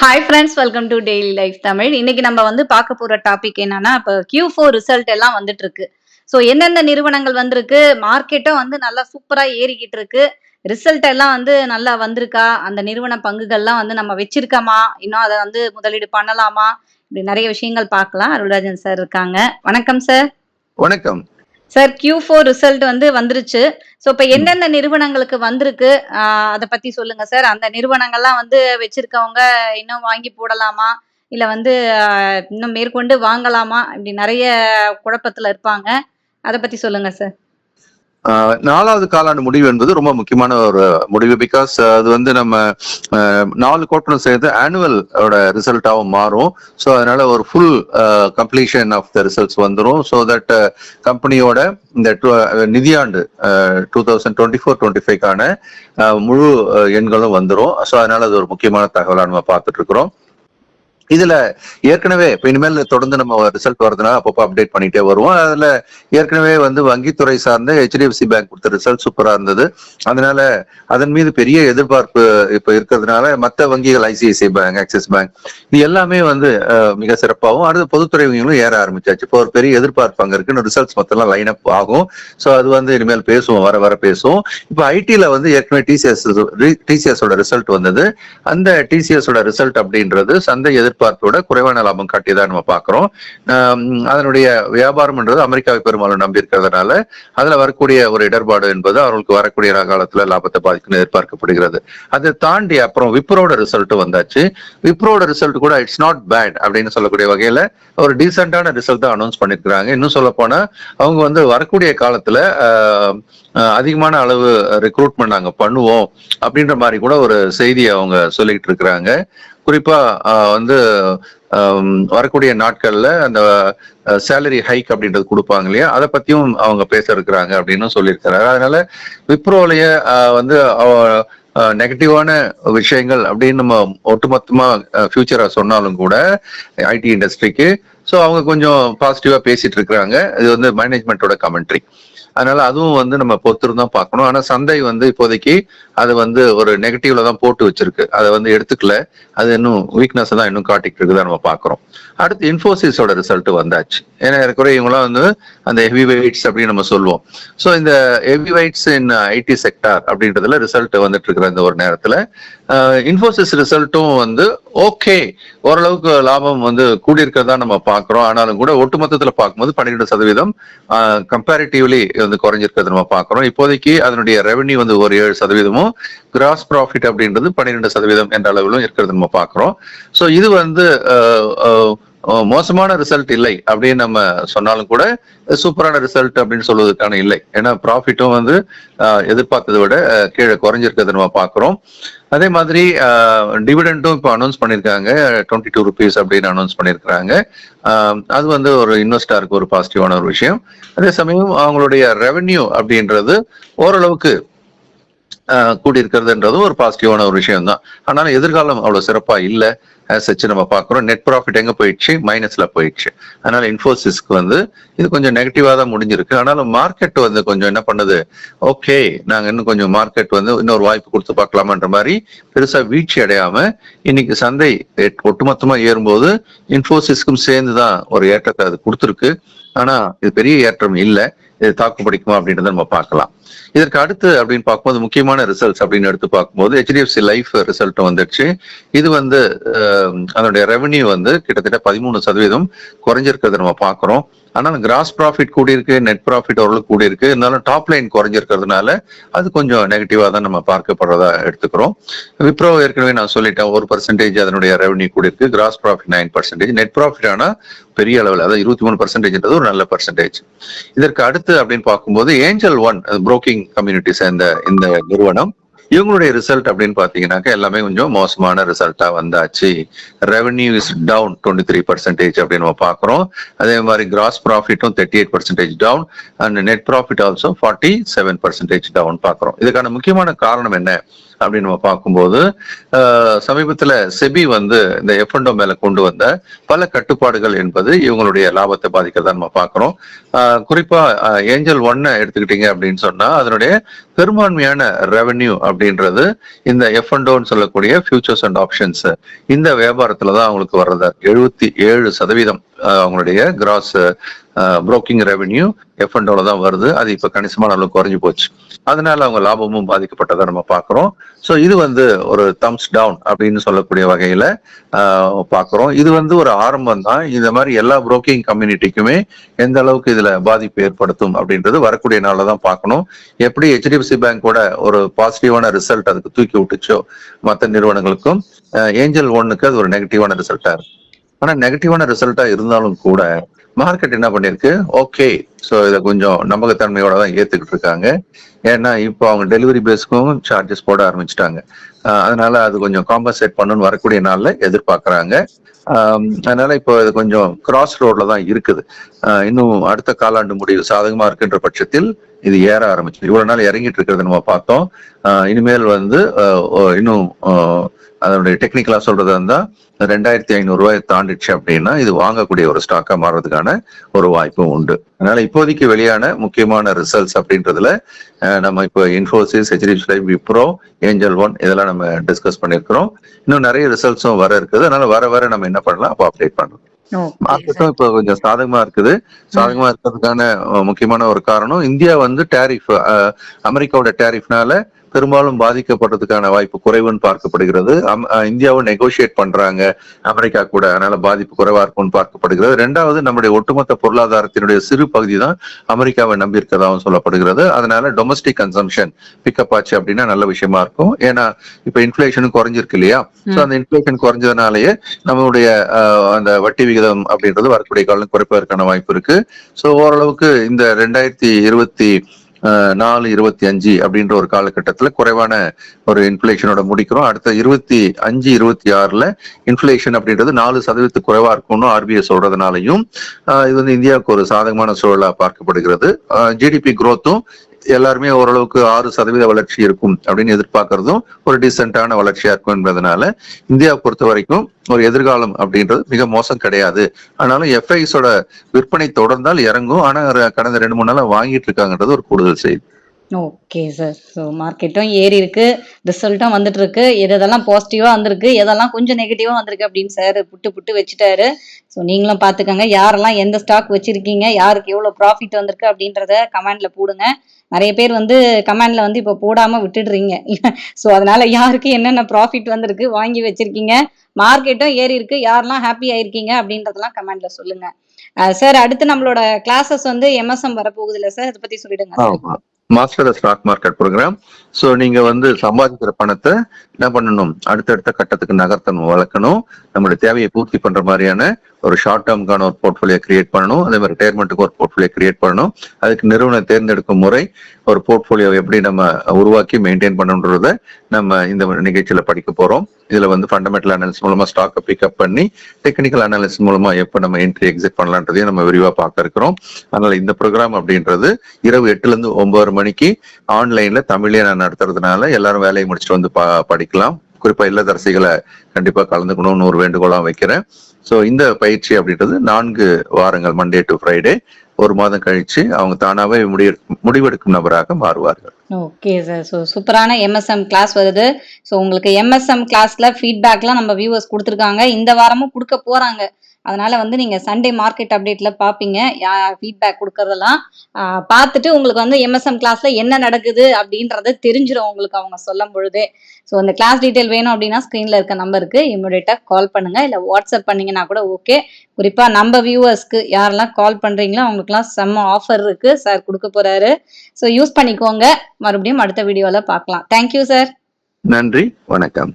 Hi friends welcome to daily life Tamil இன்னைக்கு நம்ம வந்து பார்க்க போற டாபிக் என்னன்னா இப்போ கியூ ஃபோர் ரிசல்ட் எல்லாம் வந்துட்டு இருக்கு. ஸோ எந்தெந்த நிறுவனங்கள் வந்திருக்கு? மார்க்கெட்டும் வந்து நல்லா சூப்பரா ஏறிக்கிட்டு இருக்கு. ரிசல்ட் எல்லாம் வந்து நல்லா வந்திருக்கா? அந்த நிறுவன பங்குகள்லாம் வந்து நம்ம வச்சிருக்கோமா? இன்னும் அதை வந்து முதலீடு பண்ணலாமா? இப்படி நிறைய விஷயங்கள் பார்க்கலாம். அருள்ராஜன் சார் இருக்காங்க. வணக்கம் சார் வணக்கம். சார் கியூ ஃபோர் ரிசல்ட் வந்து வந்துருச்சு. ஸோ இப்போ எந்தெந்த நிறுவனங்களுக்கு வந்திருக்கு அதை பத்தி சொல்லுங்க சார். அந்த நிறுவனங்கள்லாம் வந்து வச்சிருக்கவங்க இன்னும் வாங்கி போடலாமா? இல்லை வந்து இன்னும் மேற்கொண்டு வாங்கலாமா? இப்படி நிறைய குழப்பத்தில் இருப்பாங்க. அதை பத்தி சொல்லுங்க சார். நாலாவது காலாண்டு முடிவு என்பது ரொம்ப முக்கியமான ஒரு முடிவு. பிகாஸ் அது வந்து நம்ம நாலு கோட்டனும் சேர்த்து ஆனுவல் ரிசல்ட்டாகவும் மாறும். ஸோ அதனால ஒரு full completion of the results வந்துடும் ஸோ தட் கம்பெனியோட இந்த நிதியாண்டு two thousand twenty four twenty ஃபைவ்க்கான முழு எண்களும் வந்துடும் ஸோ அதனால அது ஒரு முக்கியமான தகவலாக நம்ம பார்த்துட்டு இருக்கிறோம். இதுல ஏற்கனவே இப்ப இனிமேல் தொடர்ந்து நம்ம ரிசல்ட் வருதுன்னா அப்பப்போ அப்டேட் பண்ணிட்டே வருவோம். அதுல ஏற்கனவே வந்து வங்கித்துறை சார்ந்த ஹெச்டிஎஃப்சி பேங்க் கொடுத்த ரிசல்ட் சூப்பரா இருந்தது. அதனால அதன் மீது பெரிய எதிர்பார்ப்பு இப்ப இருக்கிறதுனால மற்ற வங்கிகள் ஐசிஐசிஐ பேங்க் ஆக்சிஸ் பேங்க் இது எல்லாமே வந்து மிக சிறப்பாகவும் அடுத்து பொதுத்துறை வங்கிகளும் ஏற ஆரம்பிச்சாச்சு. இப்போ ஒரு பெரிய எதிர்பார்ப்பு அங்க இருக்குன்னு ரிசல்ட்ஸ் மொத்தம் லைன் அப் ஆகும். ஸோ அது வந்து இனிமேல் பேசுவோம் வர வர பேசுவோம். இப்போ ஐடியில வந்து ஏற்கனவே டிசிஎஸ் டிசிஎஸோட ரிசல்ட் வந்தது. அந்த டிசிஎஸோட ரிசல்ட் அப்படின்றது சந்தை எதிர்பார்ப்போட குறைவான லாபம் காட்டியதா நம்ம பாக்குறோம் அதனுடைய அதனுடைய வியாபாரம்ன்றது அமெரிக்காவை பெரும்பாலும் நம்பி இருக்கிறதுனால அதுல வரக்கூடிய ஒரு இடர்பாடு என்பது அவர்களுக்கு வரக்கூடிய காலத்துல லாபத்தை பாதிக்கும் எதிர்பார்க்கப்படுகிறது. அதை தாண்டி அப்புறம் விப்ரோட ரிசல்ட் வந்தாச்சு. விப்ரோட ரிசல்ட் கூட இட்ஸ் நாட் பேட் அப்படின்னு சொல்லக்கூடிய வகையில ஒரு டீசென்டான ரிசல்ட் தான் அனௌன்ஸ் பண்ணிருக்காங்க இன்னும் சொல்ல போனா அவங்க வந்து வரக்கூடிய காலத்துல அதிகமான அளவு ரெக்ரூட்மெண்ட் நாங்க பண்ணுவோம் அப்படின்ற மாதிரி கூட ஒரு செய்தியை அவங்க சொல்லிட்டு இருக்கிறாங்க. குறிப்பா வந்து வரக்கூடிய நாட்கள்ல அந்த சேலரி ஹைக் அப்படின்றது கொடுப்பாங்க இல்லையா? அதை பத்தியும் அவங்க பேச இருக்கிறாங்க அப்படின்னு சொல்லியிருக்கிறாரு அதனால விப்ரோலைய வந்து நெகட்டிவான விஷயங்கள் அப்படின்னு நம்ம ஒட்டுமொத்தமா ஃபியூச்சரா சொன்னாலும் கூட ஐடி இண்டஸ்ட்ரிக்கு ஸோ அவங்க கொஞ்சம் பாசிட்டிவா பேசிட்டு இருக்கிறாங்க இது வந்து மேனேஜ்மெண்ட்டோட கமெண்ட்ரி அதனால அதுவும் வந்து நம்ம பொறுத்திருந்தான் பார்க்கணும். ஆனா சந்தை வந்து இப்போதைக்கு அது வந்து ஒரு நெகட்டிவ்ல தான் போட்டு வச்சிருக்கு. அதை வந்து எடுத்துக்கல. அது இன்னும் வீக்னஸ் தான் இன்னும் காட்டிட்டு இருக்குதா நம்ம பாக்குறோம் அடுத்து இன்ஃபோசிஸோட ரிசல்ட் வந்தாச்சு. ஏன்னா ஏற்கனவே இவங்களாம் வந்து அந்த ஹெவி வெயிட்ஸ் அப்படின்னு நம்ம சொல்லுவோம். ஸோ இந்த heavy weights in IT sector அப்படின்றதுல ரிசல்ட் வந்துட்டு இருக்கிற இந்த ஒரு நேரத்துல? இன்ஃபோசிஸ் ரிசல்ட்டும் வந்து ஓகே ஓரளவுக்கு லாபம் வந்து கூடியிருக்கிறதா நம்ம பார்க்கணும் பார்க்கிறோம். ஆனாலும் கூட ஒட்டுமொத்தத்துல பார்க்கும்போது பன்னிரெண்டு சதவீதம் கம்பேரிட்டிவ்லி வந்து குறைஞ்சிருக்கிறது நம்ம பாக்குறோம் இப்போதைக்கு அதனுடைய ரெவன்யூ வந்து ஒரு ஏழு சதவீதமும் கிராஸ் ப்ராஃபிட் அப்படின்றது பன்னிரெண்டு சதவீதம் என்ற அளவிலும் இருக்கிறது நம்ம பாக்குறோம் ஸோ இது வந்து மோசமான ரிசல்ட் இல்லை அப்படின்னு நம்ம சொன்னாலும் கூட சூப்பரான ரிசல்ட் அப்படின்னு சொல்வதற்கான இல்லை. ஏன்னா ப்ராஃபிட்டும் வந்து எதிர்பார்த்ததை விட கீழே குறைஞ்சிருக்கிறது நம்ம பார்க்குறோம். அதே மாதிரி டிவிடெண்டும் இப்போ அனௌன்ஸ் பண்ணியிருக்காங்க. டுவெண்ட்டி டூ ருபீஸ் அப்படின்னு அனௌன்ஸ் பண்ணியிருக்காங்க அது வந்து ஒரு இன்வெஸ்டாருக்கு ஒரு பாசிட்டிவான ஒரு விஷயம். அதே சமயம் அவங்களுடைய ரெவென்யூ அப்படின்றது ஓரளவுக்கு ஆஹ் கூடி ஒரு பாசிட்டிவான ஒரு விஷயம் தான் ஆனாலும் எதிர்காலம் அவ்வளவு சிறப்பா இல்ல. வச்சு நம்ம பார்க்குறோம் நெட் ப்ராஃபிட் எங்கே போயிடுச்சு? மைனஸில் போயிடுச்சு. அதனால இன்ஃபோசிஸ்க்கு வந்து இது கொஞ்சம் நெகட்டிவாக தான் முடிஞ்சிருக்கு. ஆனாலும் மார்க்கெட் வந்து கொஞ்சம் என்ன பண்ணுது? ஓகே நாங்கள் இன்னும் கொஞ்சம் மார்க்கெட் வந்து இன்னொரு வாய்ப்பு கொடுத்து பார்க்கலாமான்ற மாதிரி பெருசாக வீழ்ச்சி அடையாமல் இன்னைக்கு சந்தை ஒட்டுமொத்தமாக ஏறும்போது இன்ஃபோசிஸ்க்கும் சேர்ந்து தான் ஒரு ஏற்றத்தை அது கொடுத்துருக்கு. ஆனால் இது பெரிய ஏற்றம் இல்லை. தாக்கு பிடிக்குமா அப்படின்றத நம்ம பார்க்கலாம். இதற்கு அடுத்து அப்படின்னு பார்க்கும்போது முக்கியமான ரிசல்ட்ஸ் அப்படின்னு எடுத்து பார்க்கும்போது ஹெச்டிஎஃப்சி லைஃப் ரிசல்ட் வந்துடுச்சு. இது வந்து அதனுடைய ரெவென்யூ வந்து கிட்டத்தட்ட பதிமூணு சதவீதம் குறைஞ்சிருக்கிறத நம்ம பார்க்குறோம். ஆனால் கிராஸ் ப்ராஃபிட் கூடியிருக்கு நெட் ப்ராஃபிட் ஓரளவுக்கு கூடியிருக்கு. இருந்தாலும் டாப் லைன் குறைஞ்சிருக்கிறதுனால அது கொஞ்சம் நெகட்டிவா தான் நம்ம பார்க்கப்படுறதா எடுத்துக்கிறோம். விப்ரோ ஏற்கனவே நான் சொல்லிட்டேன் ஒரு பர்சன்டேஜ் அதனுடைய revenue கூடியிருக்கு. Gross profit nine percentage net profit ஆனா பெரிய அளவில் அதாவது இருபத்தி மூணு பர்சன்டேஜ்ன்றது ஒரு நல்ல பர்சன்டேஜ் இதற்கு அடுத்து அப்படின்னு பார்க்கும்போது ஏஞ்சல் ஒன் புரோக்கிங் கம்யூனிட்டி சேர்ந்த இந்த நிறுவனம் இவங்களுடைய ரிசல்ட் அப்படின்னு பாத்தீங்கன்னாக்க எல்லாமே கொஞ்சம் மோசமான ரிசல்ட்டா வந்தாச்சு. Revenue is down twenty three percentage அப்படின்னு நம்ம பாக்குறோம் அதே மாதிரி gross ப்ராஃபிட்டும் thirty eight percentage down and net profit also forty seven percentage down பாக்குறோம் இதுக்கான முக்கியமான காரணம் என்ன அப்படின்னு நம்ம பார்க்கும்போது ஆஹ், சமீபத்துல செபி வந்து இந்த எஃப்என்டோ மேல கொண்டு வந்த பல கட்டுப்பாடுகள் என்பது இவங்களுடைய லாபத்தை பாதிக்கிறதா நம்ம பார்க்கிறோம். குறிப்பா ஏஞ்சல் ஒன்னை எடுத்துக்கிட்டீங்க அப்படின்னு சொன்னா அதனுடைய பெரும்பான்மையான ரெவன்யூ அப்படின்றது இந்த எஃப் எஃப்என்டோன்னு சொல்லக்கூடிய ஃபியூச்சர்ஸ் அண்ட் ஆப்ஷன்ஸ் இந்த வியாபாரத்துல தான் அவங்களுக்கு வர்றது. எழுபத்தி ஏழு சதவீதம். அவங்களுடைய கிராஸ் புரோக்கிங் ரெவென்யூ எஃப்என்டோல தான் வருது. அது இப்ப கணிசமான அளவு குறைஞ்சு போச்சு. அதனால அவங்க லாபமும் பாதிக்கப்பட்டதை நம்ம பாக்குறோம் ஸோ இது வந்து ஒரு தம்ஸ் டவுன் அப்படின்னு சொல்லக்கூடிய வகையில ஆஹ், இது வந்து ஒரு ஆரம்பம் தான். இந்த மாதிரி எல்லா புரோக்கிங் கம்யூனிட்டிக்குமே எந்த அளவுக்கு இதுல பாதிப்பு ஏற்படுத்தும் அப்படின்றது வரக்கூடிய நாள்ல தான் பார்க்கணும். எப்படி ஹெச்டிஎஃப்சி பேங்கோட ஒரு பாசிட்டிவான ரிசல்ட் அதுக்கு தூக்கி விட்டுச்சோ மற்ற நிறுவனங்களுக்கும் ஏஞ்சல் ஒன்னுக்கு அது ஒரு நெகட்டிவான ரிசல்ட்டா இருக்கு. ஆனா நெகட்டிவான ரிசல்ட்டா இருந்தாலும் கூட மார்க்கெட் என்ன பண்ணிருக்கு ஓகே சோ இதை கொஞ்சம் நம்பகத்தன்மையோட தான் ஏத்துக்கிட்டு இருக்காங்க ஏன்னா இப்போ அவங்க டெலிவரி பேஸ்க்கும் சார்ஜஸ் போட ஆரம்பிச்சிட்டாங்க. அதனால அது கொஞ்சம் காம்பன்சேட் பண்ணணும்னு வரக்கூடிய நாளில் எதிர்பார்க்குறாங்க. அதனால இப்போ இது கொஞ்சம் கிராஸ் ரோட்ல தான் இருக்குது இன்னும் அடுத்த காலாண்டு முடிவு சாதகமா இருக்குன்ற பட்சத்தில் இது ஏற ஆரம்பிச்சு இவ்வளவு நாள் இறங்கிட்டு இருக்கிறத நம்ம பார்த்தோம். ஆஹ் இனிமேல் வந்து இன்னும் அதனுடைய டெக்னிக்கலா சொல்றதா இருந்தா ரெண்டாயிரத்தி ஐநூறு ரூபாய் தாண்டிடுச்சு அப்படின்னா இது வாங்கக்கூடிய ஒரு ஸ்டாக்கா மாறுறதுக்கான ஒரு வாய்ப்பும் உண்டு. அதனால இப்போதைக்கு வெளியான முக்கியமான ரிசல்ட்ஸ் அப்படின்றதுல நம்ம இப்போ Infosys HDFC Life Wipro Angel One இதெல்லாம் நம்ம டிஸ்கஸ் பண்ணியிருக்கிறோம். இன்னும் நிறைய ரிசல்ட்ஸும் வர இருக்குது. அதனால வர வர நம்ம என்ன பண்ணலாம்? அப்போ அப்டேட் பண்ணலாம் மார்க்கெட்டும் இப்போ கொஞ்சம் சாதகமா இருக்குது. சாதகமா இருக்கிறதுக்கான முக்கியமான ஒரு காரணம் இந்தியா வந்து டேரிஃப் அமெரிக்காவோட டேரிஃப்னால பெரும்பாலும் பாதிக்கப்படுறதுக்கான வாய்ப்பு குறைவுன்னு பார்க்கப்படுகிறது. இந்தியாவும் நெகோசியேட் பண்றாங்க. அமெரிக்கா கூட அதனால பாதிப்பு குறைவா இருக்கும்னு பார்க்கப்படுகிறது. ரெண்டாவது நம்முடைய ஒட்டுமொத்த பொருளாதாரத்தினுடைய சிறு பகுதி தான் அமெரிக்காவை நம்பி இருக்கதாகவும் சொல்லப்படுகிறது. அதனால டொமஸ்டிக் கன்சம்ஷன் பிக்கப் ஆச்சு அப்படின்னா நல்ல விஷயமா இருக்கும். ஏன்னா இப்ப இன்ஃபிளேஷனும் குறைஞ்சிருக்கு இல்லையா? சோ அந்த இன்ஃபிளேஷன் குறைஞ்சதுனாலயே நம்மளுடைய அந்த வட்டி விகிதம் அப்படின்றது வரக்கூடிய காலம் குறைப்பதற்கான வாய்ப்பு இருக்கு. சோ ஓரளவுக்கு இந்த ரெண்டாயிரத்தி இருபத்தி நாலு இருபத்தி அஞ்சு அப்படின்ற ஒரு காலகட்டத்துல குறைவான ஒரு இன்ஃபிளேஷனோட முடிக்கிறோம். அடுத்த இருபத்தி அஞ்சு இருபத்தி ஆறுல இன்ஃபிளேஷன் அப்படின்றது நாலு சதவீதத்துக்கு குறைவா இருக்கும்னு ஆர்பிஐ சொல்றதுனாலையும் ஆஹ் இது வந்து இந்தியாவுக்கு ஒரு சாதகமான சூழலா பார்க்கப்படுகிறது. ஜிடிபி குரோத்தும் எல்லாருமே ஓரளவுக்கு ஆறு சதவீத வளர்ச்சி இருக்கும் அப்படின்னு எதிர்பார்க்கறதும் ஒரு டீசென்டான வளர்ச்சியா இருக்கும் என்பதனால இந்தியா பொறுத்த வரைக்கும் ஒரு எதிர்காலம் அப்படின்றது மிக மோசம் கிடையாது. ஆனாலும் எஃப்ஐஸோட விற்பனை தொடர்ந்தால் இறங்கும். ஆனா கடந்த ரெண்டு மூணு நாளா வாங்கிட்டு இருக்காங்கன்றது ஒரு கூடுதல் செய்தி. ஓகே சார் ஸோ மார்க்கெட்டும் ஏறி இருக்கு. ரிசல்ட்டும் வந்துட்டு இருக்கு. எதெல்லாம் பாசிட்டிவா வந்திருக்கு எதெல்லாம் கொஞ்சம் நெகட்டிவா வந்திருக்கு அப்படின்னு சார் புட்டு புட்டு வச்சுட்டாரு. ஸோ நீங்களும் பார்த்துக்கோங்க யாரெல்லாம் எந்த ஸ்டாக் வச்சிருக்கீங்க யாருக்கு எவ்வளோ ப்ராஃபிட் வந்திருக்கு அப்படின்றத கமெண்ட்ல போடுங்க. நிறைய பேர் வந்து கமெண்ட்ல வந்து இப்போ போடாம விட்டுடுறீங்க. ஸோ அதனால யாருக்கு என்னென்ன ப்ராஃபிட் வந்திருக்கு வாங்கி வச்சிருக்கீங்க மார்க்கெட்டும் ஏறி இருக்கு. யாரெல்லாம் ஹாப்பி ஆயிருக்கீங்க அப்படின்றதெல்லாம் கமெண்ட்ல சொல்லுங்க. சார் அடுத்து நம்மளோட கிளாஸஸ் வந்து எம்எஸ்எம் வரப்போகுது இல்லை சார் இதை பத்தி சொல்லிடுங்க master stock market program so நீங்க வந்து சம்பாதிக்கிற பணத்தை என்ன பண்ணணும்? அடுத்தடுத்த கட்டத்துக்கு நகர்த்தணும் வளர்க்கணும். நம்மளுடைய தேவையை பூர்த்தி பண்ற மாதிரியான ஒரு ஷார்ட் டேர்ம்கான ஒரு போர்ட்ஃபோலியோ கிரியேட் பண்ணணும். அதே மாதிரி ரிட்டையர்மெண்ட்டுக்கு ஒரு போர்ட்ஃபோலியோ கிரியேட் பண்ணணும். அதுக்கு நிறுவனம் தேர்ந்தெடுக்கும் முறை ஒரு போர்ட்ஃபோலியோ எப்படி நம்ம உருவாக்கி மெயின்டைன் பண்ணணுன்றத நம்ம இந்த நிகழ்ச்சியில படிக்க போறோம். இதுல வந்து ஃபண்டமெண்டல் அனாலிசிஸ் மூலமா ஸ்டாக்கை பிக்கப் பண்ணி டெக்னிக்கல் அனாலிசிஸ் மூலமா எப்போ நம்ம என்ட்ரி எக்ஸிட் பண்ணலான்றதையும் நம்ம விரிவா பார்க்க இருக்கிறோம். அதனால இந்த ப்ரோக்ராம் அப்படின்றது இரவு எட்டுல இருந்து ஒன்பது மணிக்கு ஆன்லைன்ல தமிழ்லயே நான் நடத்துறதுனால எல்லாரும் வேலையை முடிச்சுட்டு வந்து பா- படிக்கலாம். குறிப்பா இல்லத்தரசிகளை கண்டிப்பா கலந்துக்கணும்னு ஒரு வேண்டுகோளா வைக்கிறேன். ஸோ இந்த பயிற்சி அப்படின்றது நான்கு வாரங்கள் மண்டே டு ஃப்ரைடே ஒரு மாதம் கழிச்சு அவங்க தானாவே முடிவு முடிவெடுக்கும் நபராக மாறுவார்கள். ஓகே சார் ஸோ சூப்பரான எம்எஸ்எம் கிளாஸ் வருது. ஸோ உங்களுக்கு எம்எஸ்எம் கிளாஸ்ல ஃபீட்பேக்லாம் நம்ம வியூவர்ஸ் கொடுத்துருக்காங்க. இந்த வாரமும் கொடுக்க போறாங்க. அதனால வந்து நீங்க சண்டே மார்க்கெட் அப்டேட்ல பாப்பீங்க. ஃபீட்பேக் கொடுக்கறதெல்லாம் பார்த்துட்டு உங்களுக்கு வந்து எம்எஸ்எம் கிளாஸ்ல என்ன நடக்குது அப்படின்றத தெரிஞ்சிடும் உங்களுக்கு அவங்க சொல்லும் பொழுதே. ஸோ அந்த கிளாஸ் டீட்டெயில் வேணும் அப்படின்னா ஸ்க்ரீன்ல இருக்க நம்பருக்கு இமிடியேட்டா கால் பண்ணுங்க. இல்லை வாட்ஸ்அப் பண்ணீங்கன்னா கூட ஓகே குறிப்பா நம்ம வியூவர்ஸ்க்கு யாரெல்லாம் கால் பண்றீங்களோ அவங்களுக்குலாம் செம்ம ஆஃபர் இருக்கு. சார் கொடுக்க போறாரு. ஸோ யூஸ் பண்ணிக்கோங்க. மறுபடியும் அடுத்த வீடியோல பார்க்கலாம் தேங்க்யூ சார் நன்றி. வணக்கம்.